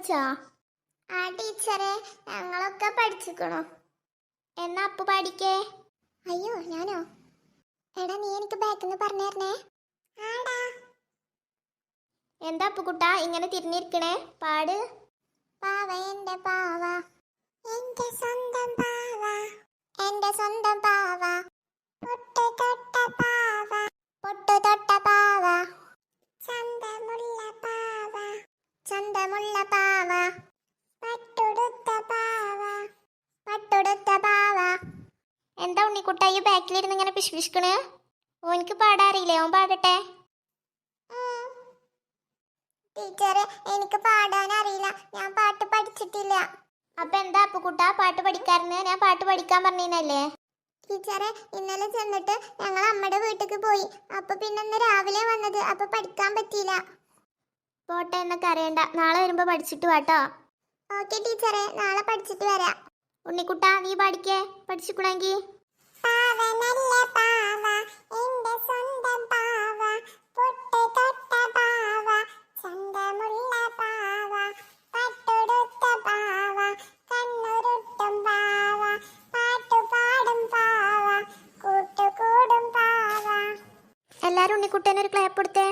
പഠിച്ചാ? ആ ടീച്ചറെ ഞങ്ങളൊക്കെ പഠിച്ചിക്കണോ. എന്നാ അപ്പു പാടിക്കേ? അയ്യോ ഞാനോ? എടാ നീ എനിക്ക് ബാക്കിന്ന് പറഞ്ഞു തരണേ എന്താ അപ്പുകുട്ട ഇങ്ങനെ തിരിഞ്ഞിരിക്കണേ? പാട്. പാവ എന്റെ പാവ. എന്റെ സ്വന്തം പാവ. എന്റെ സ്വന്തം പാവ. പൊട്ട് ചന്തമുള്ള പാവ. പട്ടുടുത്ത പാവ. പട്ടുടുത്ത പാവ. എന്താ ഉണ്ണിക്കുട്ടായി ബാക്കിലിരുന്ന് ഇങ്ങനെ പിഷ്പിഷ്കണ് ഓനിക്ക് പാടാറിയില്ലേ ഓൻ പാടട്ടെ. ടീച്ചറെ എനിക്ക് പാടാൻ അറിയില്ല. ഞാൻ പാട്ട് പഠിച്ചിട്ടില്ല. അപ്പൊ എന്താ അപ്പുക്കുട്ട? പാട്ട് പഠിക്കാറുണ്ട് ഞാൻ പാട്ട് പഠിക്കാൻ പറഞ്ഞല്ലേ ടീച്ചറെ ഇന്നലെ ചെന്നിട്ട് ഞങ്ങൾ അമ്മയുടെ വീട്ടിലേക്ക് പോയി. അപ്പൊ പിന്നെ രാവിലെ വന്നത്. അപ്പൊ പഠിക്കാൻ പറ്റിയില്ല. പോട്ടെ എന്നൊക്കെ അറിയണ്ട. നാളെ വരുമ്പോ പഠിച്ചിട്ട് വാട്ടോ ഓക്കെ ടീച്ചറെ നാളെ പഠിച്ചിട്ട് വരാം. ഉണ്ണിക്കുട്ട നീ പഠിക്കേ? പഠിച്ചിക്കുണെങ്കി. പാവനല്ല പാവ എന്റെ സ്വന്തം പാവ പൊട്ട് തൊട്ട പാവ ചന്തമുള്ള പാവ പട്ടുടുത്ത പാവ കണ്ണുരുട്ടും പാവ പാട്ടുപാടും പാവ കൂട്ടുകൂടും പാവ. എല്ലാരും ഉണ്ണിക്കുട്ടേനൊരു ക്ലാപ്പ് കൊടുത്തേ.